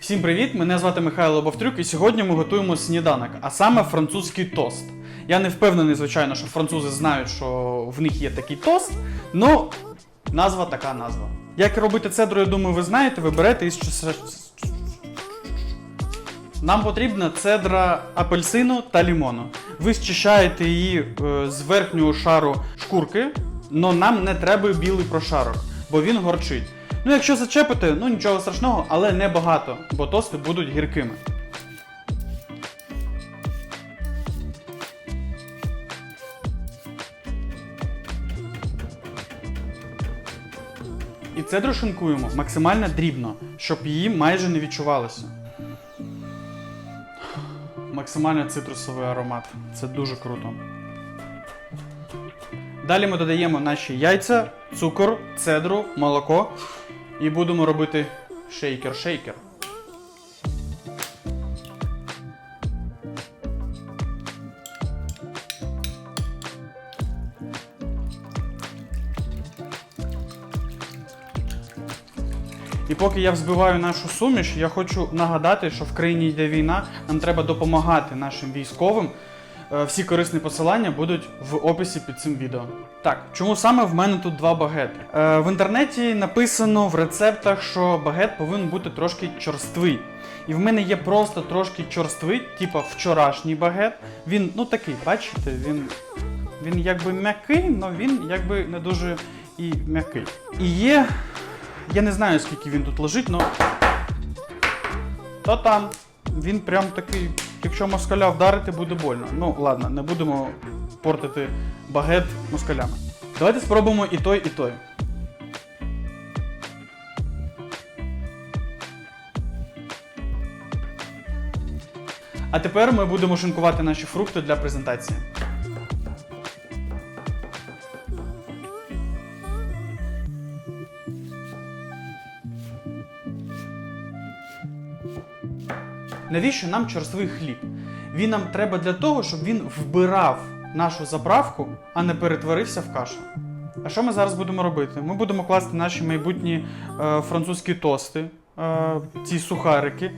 Всім привіт! Мене звати Михайло Бовтрюк, і сьогодні ми готуємо сніданок, а саме французький тост. Я не впевнений, звичайно, що французи знають, що в них є такий тост, але назва така назва. Як робити цедру, я думаю, ви знаєте, ви берете із Нам потрібна цедра апельсину та лімону. Ви зчищаєте її е, з верхнього шару шкурки, але нам не треба білий прошарок, бо він горчить. Ну, якщо зачепите, ну нічого страшного, але не багато, бо тости будуть гіркими. І цедру шинкуємо максимально дрібно, щоб її майже не відчувалося. Максимально цитрусовий аромат. Це дуже круто. Далі ми додаємо наші яйця, цукор, цедру, молоко і будемо робити шейкер-шейкер. І поки я взбиваю нашу суміш, я хочу нагадати, що в країні йде війна, нам треба допомагати нашим військовим. Е, Всі корисні посилання будуть в описі під цим відео. Так, чому саме в мене тут два багети? Е, в інтернеті написано в рецептах, що багет повинен бути трошки чорствий. І в мене є просто трошки чорствий, типа вчорашній багет. Він, ну такий, бачите, він, він якби м'який, але він якби не дуже і м'який. І є. Я не знаю, скільки він тут лежить, але. То там. Він прям такий, якщо москаля вдарити, буде больно. Ну, ладно, не будемо портити багет москалями. Давайте спробуємо і той, і той. А тепер ми будемо шинкувати наші фрукти для презентації. Навіщо нам чорствий хліб? Він нам треба для того, щоб він вбирав нашу заправку, а не перетворився в кашу. А що ми зараз будемо робити? Ми будемо класти наші майбутні е, французькі тости, е, ці сухарики,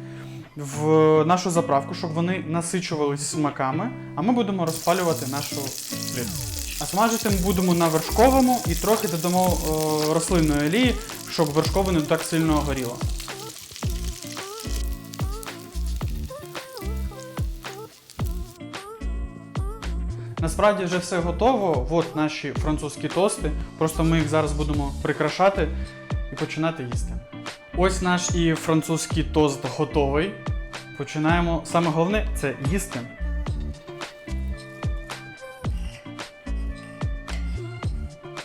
в нашу заправку, щоб вони насичувались смаками, а ми будемо розпалювати нашу плиту. А смажити ми будемо на вершковому і трохи додамо е, рослинної олії, щоб вершкове не так сильно горіло. Насправді вже все готово. От наші французькі тости. Просто ми їх зараз будемо прикрашати і починати їсти. Ось наш і французький тост готовий. Починаємо. Саме головне це їсти.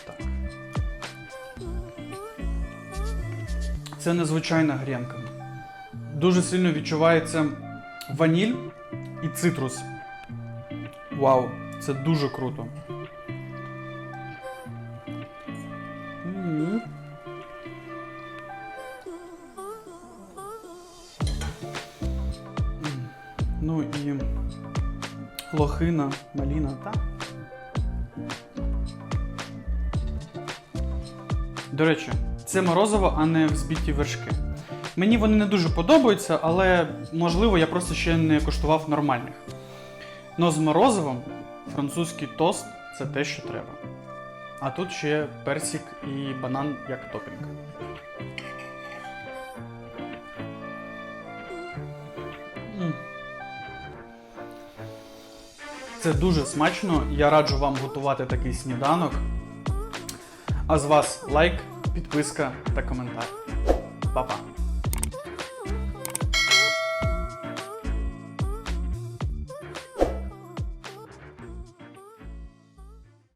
Так. Це незвичайна грінка. Дуже сильно відчувається ваніль і цитрус. Вау, це дуже круто. Ну і лохина, маліна, так? До речі, це морозиво, а не взбиті вершки. Мені вони не дуже подобаються, але можливо я просто ще не коштував нормальних. Но з морозивом французький тост це те, що треба. А тут ще персик і банан як топінг. Це дуже смачно. Я раджу вам готувати такий сніданок. А з вас лайк, підписка та коментар. Па-па!